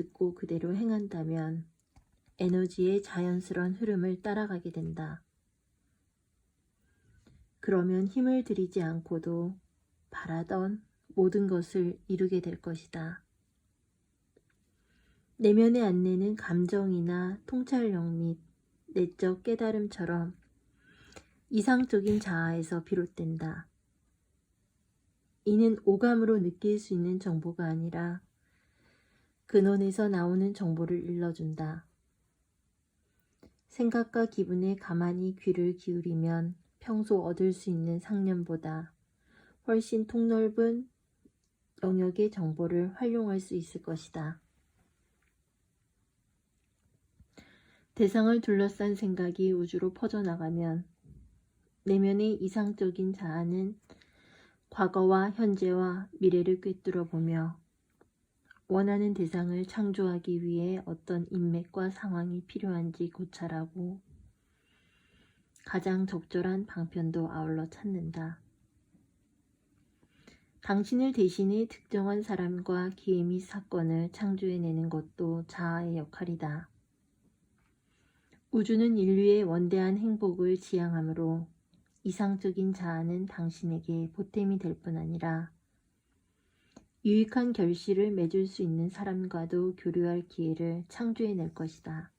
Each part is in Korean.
듣고 그대로 행한다면 에너지의 자연스러운 흐름을 따라가게 된다. 그러면 힘을 들이지 않고도 바라던 모든 것을 이루게 될 것이다. 내면의 안내는 감정이나 통찰력 및 내적 깨달음처럼 이상적인 자아에서 비롯된다. 이는 오감으로 느낄 수 있는 정보가 아니라 근원에서 나오는 정보를 일러준다. 생각과 기분에 가만히 귀를 기울이면 평소 얻을 수 있는 상념보다 훨씬 통넓은 영역의 정보를 활용할 수 있을 것이다. 대상을 둘러싼 생각이 우주로 퍼져나가면 내면의 이상적인 자아는 과거와 현재와 미래를 꿰뚫어 보며 원하는 대상을 창조하기 위해 어떤 인맥과 상황이 필요한지 고찰하고 가장 적절한 방편도 아울러 찾는다. 당신을 대신해 특정한 사람과 기회 및 사건을 창조해내는 것도 자아의 역할이다. 우주는 인류의 원대한 행복을 지향하므로 이상적인 자아는 당신에게 보탬이 될 뿐 아니라 유익한 결실을 맺을 수 있는 사람과도 교류할 기회를 창조해낼 것이다.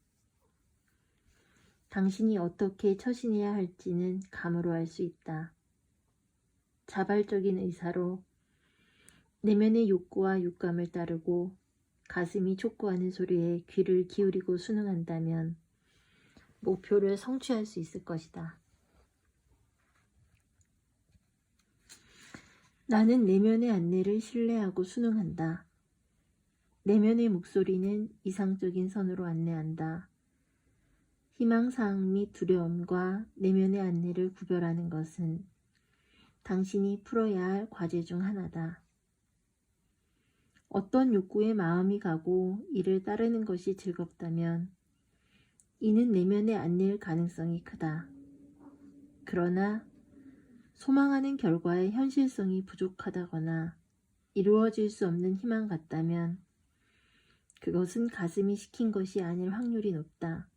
당신이 어떻게 처신해야 할지는 감으로 알 수 있다. 자발적인 의사로 내면의 욕구와 육감을 따르고 가슴이 촉구하는 소리에 귀를 기울이고 순응한다면 목표를 성취할 수 있을 것이다. 나는 내면의 안내를 신뢰하고 순응한다. 내면의 목소리는 이상적인 선으로 안내한다. 희망사항 및 두려움과 내면의 안내를 구별하는 것은 당신이 풀어야 할 과제 중 하나다. 어떤 욕구에 마음이 가고 이를 따르는 것이 즐겁다면 이는 내면의 안내일 가능성이 크다. 그러나 소망하는 결과의 현실성이 부족하다거나 이루어질 수 없는 희망 같다면 그것은 가슴이 시킨 것이 아닐 확률이 높다.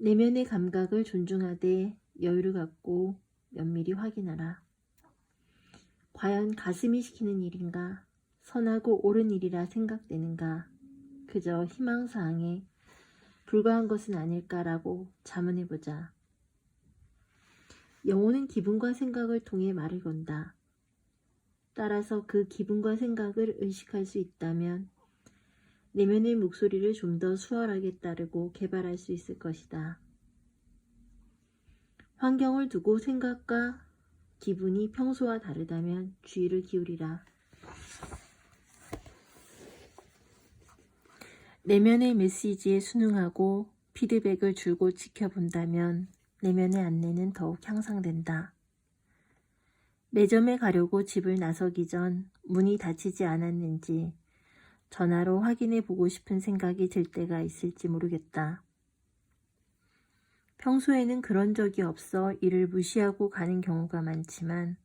내면의 감각을 존중하되 여유를 갖고 면밀히 확인하라. 과연 가슴이 시키는 일인가? 선하고 옳은 일이라 생각되는가? 그저 희망사항에 불과한 것은 아닐까라고 자문해보자. 영혼은 기분과 생각을 통해 말을 건다. 따라서 그 기분과 생각을 의식할 수 있다면 내면의 목소리를 좀 더 수월하게 따르고 개발할 수 있을 것이다. 환경을 두고 생각과 기분이 평소와 다르다면 주의를 기울이라. 내면의 메시지에 순응하고 피드백을 줄곧 지켜본다면 내면의 안내는 더욱 향상된다. 매점에 가려고 집을 나서기 전 문이 닫히지 않았는지 전화로 확인해 보고 싶은 생각이 들 때가 있을지 모르겠다. 평소에는 그런 적이 없어 이를 무시하고 가는 경우가 많지만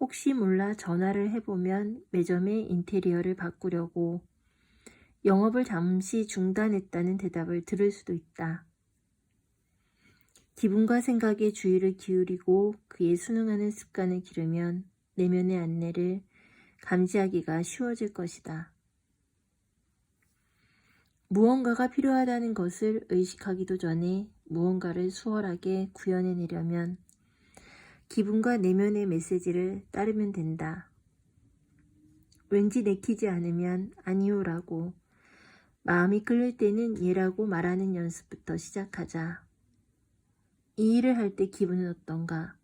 혹시 몰라 전화를 해보면 매점의 인테리어를 바꾸려고 영업을 잠시 중단했다는 대답을 들을 수도 있다. 기분과 생각에 주의를 기울이고 그에 순응하는 습관을 기르면 내면의 안내를 감지하기가 쉬워질 것이다. 무언가가 필요하다는 것을 의식하기도 전에 무언가를 수월하게 구현해내려면 기분과 내면의 메시지를 따르면 된다. 왠지 내키지 않으면 아니오라고 마음이 끌릴 때는 얘라고 말하는 연습부터 시작하자. 이 일을 할 때 기분은 어떤가?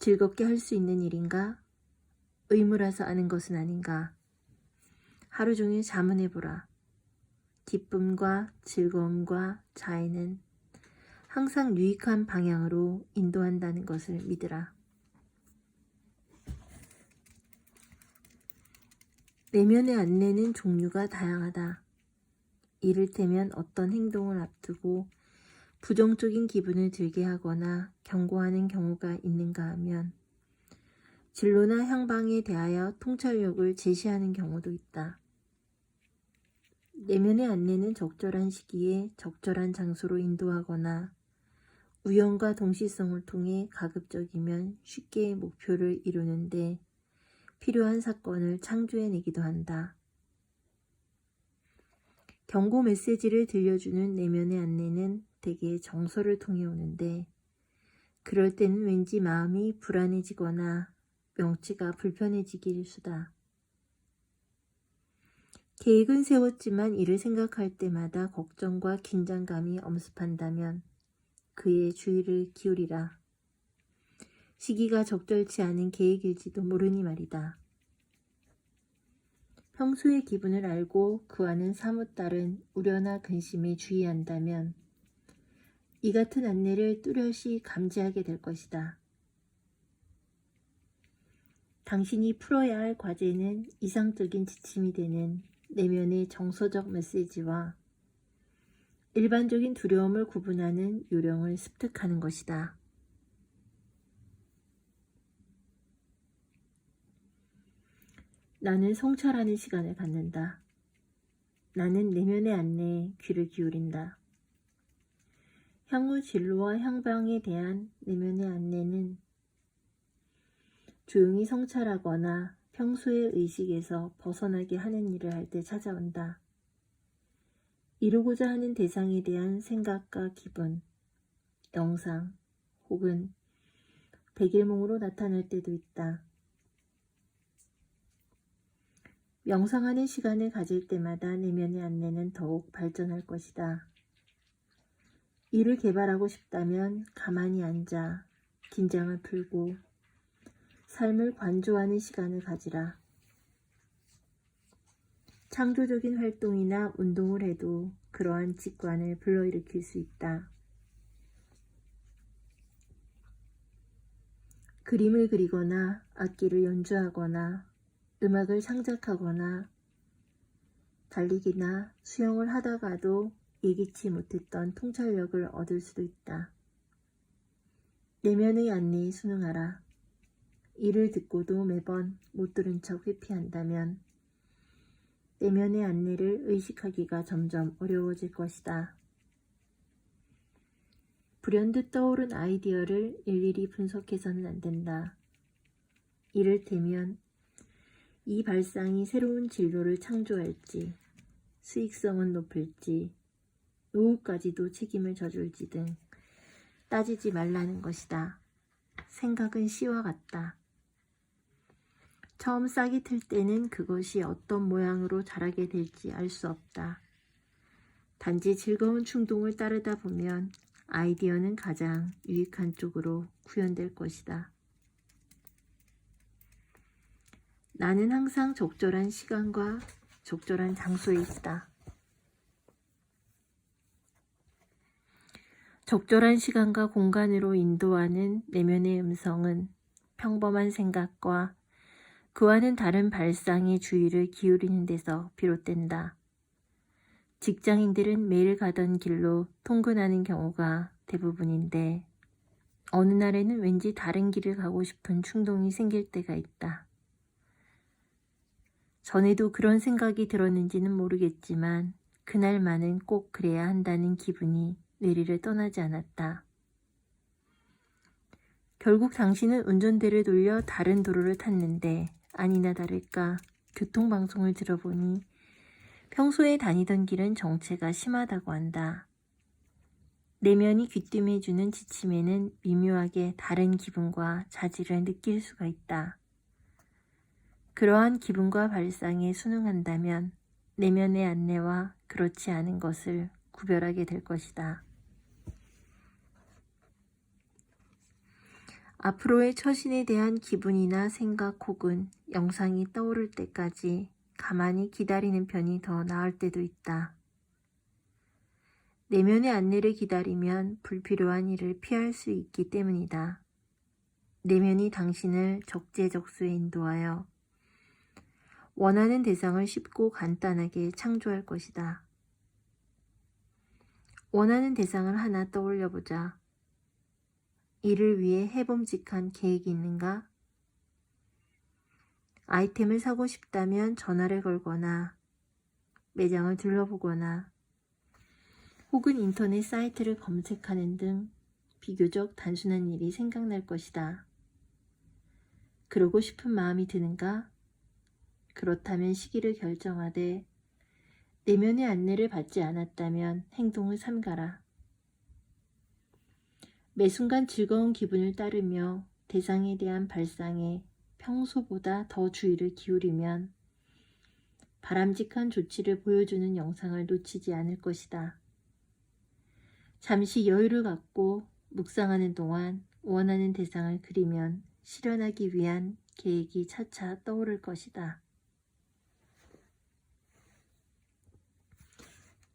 즐겁게 할 수 있는 일인가? 의무라서 아는 것은 아닌가? 하루 종일 자문해보라. 기쁨과 즐거움과 자애는 항상 유익한 방향으로 인도한다는 것을 믿으라. 내면의 안내는 종류가 다양하다. 이를테면 어떤 행동을 앞두고 부정적인 기분을 들게 하거나 경고하는 경우가 있는가 하면 진로나 향방에 대하여 통찰력을 제시하는 경우도 있다. 내면의 안내는 적절한 시기에 적절한 장소로 인도하거나 우연과 동시성을 통해 가급적이면 쉽게 목표를 이루는데 필요한 사건을 창조해내기도 한다. 경고 메시지를 들려주는 내면의 안내는 대개 정서를 통해 오는데 그럴 때는 왠지 마음이 불안해지거나 명치가 불편해지기 일수다. 계획은 세웠지만 이를 생각할 때마다 걱정과 긴장감이 엄습한다면 그의 주의를 기울이라. 시기가 적절치 않은 계획일지도 모르니 말이다. 평소의 기분을 알고 그와는 사뭇 다른 우려나 근심에 주의한다면 이 같은 안내를 뚜렷이 감지하게 될 것이다. 당신이 풀어야 할 과제는 이상적인 지침이 되는 내면의 정서적 메시지와 일반적인 두려움을 구분하는 요령을 습득하는 것이다. 나는 성찰하는 시간을 갖는다. 나는 내면의 안내에 귀를 기울인다. 향후 진로와 향방에 대한 내면의 안내는 조용히 성찰하거나 평소의 의식에서 벗어나게 하는 일을 할 때 찾아온다. 이루고자 하는 대상에 대한 생각과 기분, 영상 혹은 백일몽으로 나타날 때도 있다. 명상하는 시간을 가질 때마다 내면의 안내는 더욱 발전할 것이다. 이를 개발하고 싶다면 가만히 앉아 긴장을 풀고 삶을 관조하는 시간을 가지라. 창조적인 활동이나 운동을 해도 그러한 직관을 불러일으킬 수 있다. 그림을 그리거나 악기를 연주하거나 음악을 창작하거나 달리기나 수영을 하다가도 예기치 못했던 통찰력을 얻을 수도 있다. 내면의 안내에 순응하라. 이를 듣고도 매번 못 들은 척 회피한다면 내면의 안내를 의식하기가 점점 어려워질 것이다. 불현듯 떠오른 아이디어를 일일이 분석해서는 안 된다. 이를테면 이 발상이 새로운 진로를 창조할지, 수익성은 높을지, 노후까지도 책임을 져줄지 등 따지지 말라는 것이다. 생각은 씨와 같다. 처음 싹이 틀 때는 그것이 어떤 모양으로 자라게 될지 알 수 없다. 단지 즐거운 충동을 따르다 보면 아이디어는 가장 유익한 쪽으로 구현될 것이다. 나는 항상 적절한 시간과 적절한 장소에 있다. 적절한 시간과 공간으로 인도하는 내면의 음성은 평범한 생각과 그와는 다른 발상의 주의를 기울이는 데서 비롯된다. 직장인들은 매일 가던 길로 통근하는 경우가 대부분인데 어느 날에는 왠지 다른 길을 가고 싶은 충동이 생길 때가 있다. 전에도 그런 생각이 들었는지는 모르겠지만 그날만은 꼭 그래야 한다는 기분이 뇌리를 떠나지 않았다. 결국 당신은 운전대를 돌려 다른 도로를 탔는데 아니나 다를까 교통방송을 들어보니 평소에 다니던 길은 정체가 심하다고 한다. 내면이 귀띔해주는 지침에는 미묘하게 다른 기분과 자질을 느낄 수가 있다. 그러한 기분과 발상에 순응한다면 내면의 안내와 그렇지 않은 것을 구별하게 될 것이다. 앞으로의 처신에 대한 기분이나 생각 혹은 영상이 떠오를 때까지 가만히 기다리는 편이 더 나을 때도 있다. 내면의 안내를 기다리면 불필요한 일을 피할 수 있기 때문이다. 내면이 당신을 적재적소에 인도하여 원하는 대상을 쉽고 간단하게 창조할 것이다. 원하는 대상을 하나 떠올려 보자. 이를 위해 해봄직한 계획이 있는가? 아이템을 사고 싶다면 전화를 걸거나 매장을 둘러보거나 혹은 인터넷 사이트를 검색하는 등 비교적 단순한 일이 생각날 것이다. 그러고 싶은 마음이 드는가? 그렇다면 시기를 결정하되 내면의 안내를 받지 않았다면 행동을 삼가라. 매 순간 즐거운 기분을 따르며 대상에 대한 발상에 평소보다 더 주의를 기울이면 바람직한 조치를 보여주는 영상을 놓치지 않을 것이다. 잠시 여유를 갖고 묵상하는 동안 원하는 대상을 그리면 실현하기 위한 계획이 차차 떠오를 것이다.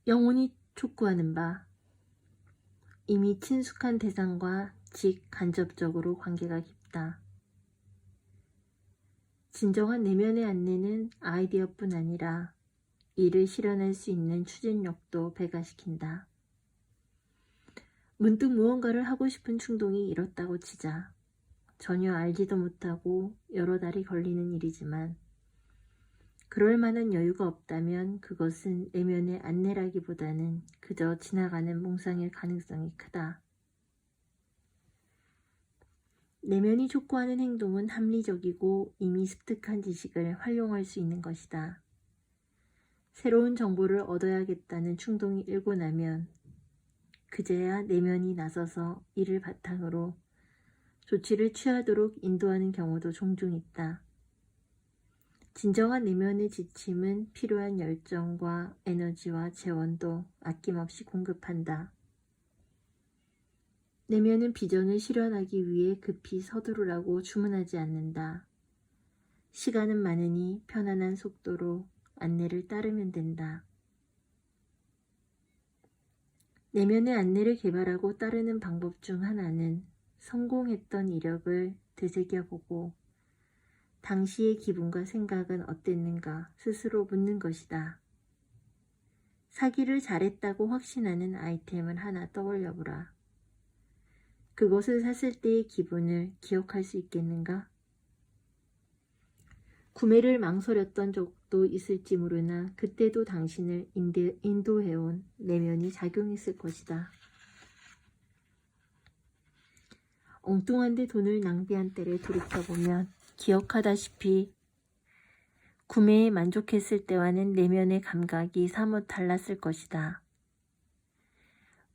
영혼이 촉구하는 바 이미 친숙한 대상과 직 간접적으로 관계가 깊다. 진정한 내면의 안내는 아이디어뿐 아니라 이를 실현할 수 있는 추진력도 배가시킨다. 문득 무언가를 하고 싶은 충동이 일었다고 치자 전혀 알지도 못하고 여러 달이 걸리는 일이지만 그럴 만한 여유가 없다면 그것은 내면의 안내라기보다는 그저 지나가는 몽상일 가능성이 크다. 내면이 촉구하는 행동은 합리적이고 이미 습득한 지식을 활용할 수 있는 것이다. 새로운 정보를 얻어야겠다는 충동이 일고 나면 그제야 내면이 나서서 이를 바탕으로 조치를 취하도록 인도하는 경우도 종종 있다. 진정한 내면의 지침은 필요한 열정과 에너지와 재원도 아낌없이 공급한다. 내면은 비전을 실현하기 위해 급히 서두르라고 주문하지 않는다. 시간은 많으니 편안한 속도로 안내를 따르면 된다. 내면의 안내를 개발하고 따르는 방법 중 하나는 성공했던 이력을 되새겨보고 당시의 기분과 생각은 어땠는가 스스로 묻는 것이다. 사기를 잘했다고 확신하는 아이템을 하나 떠올려 보라. 그것을 샀을 때의 기분을 기억할 수 있겠는가? 구매를 망설였던 적도 있을지 모르나 그때도 당신을 인데, 인도해온 내면이 작용했을 것이다. 엉뚱한데 돈을 낭비한 때를 돌이켜보면 기억하다시피 구매에 만족했을 때와는 내면의 감각이 사뭇 달랐을 것이다.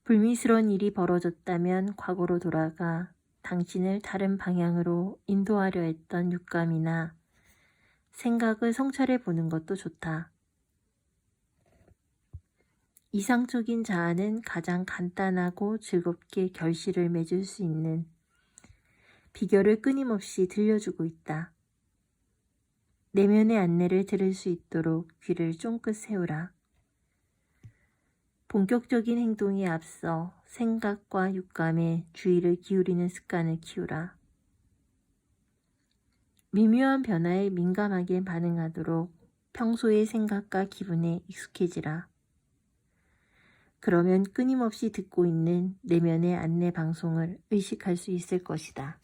불미스러운 일이 벌어졌다면 과거로 돌아가 당신을 다른 방향으로 인도하려 했던 육감이나 생각을 성찰해 보는 것도 좋다. 이상적인 자아는 가장 간단하고 즐겁게 결실을 맺을 수 있는 비결을 끊임없이 들려주고 있다. 내면의 안내를 들을 수 있도록 귀를 쫑긋 세우라. 본격적인 행동에 앞서 생각과 육감에 주의를 기울이는 습관을 키우라. 미묘한 변화에 민감하게 반응하도록 평소의 생각과 기분에 익숙해지라. 그러면 끊임없이 듣고 있는 내면의 안내 방송을 의식할 수 있을 것이다.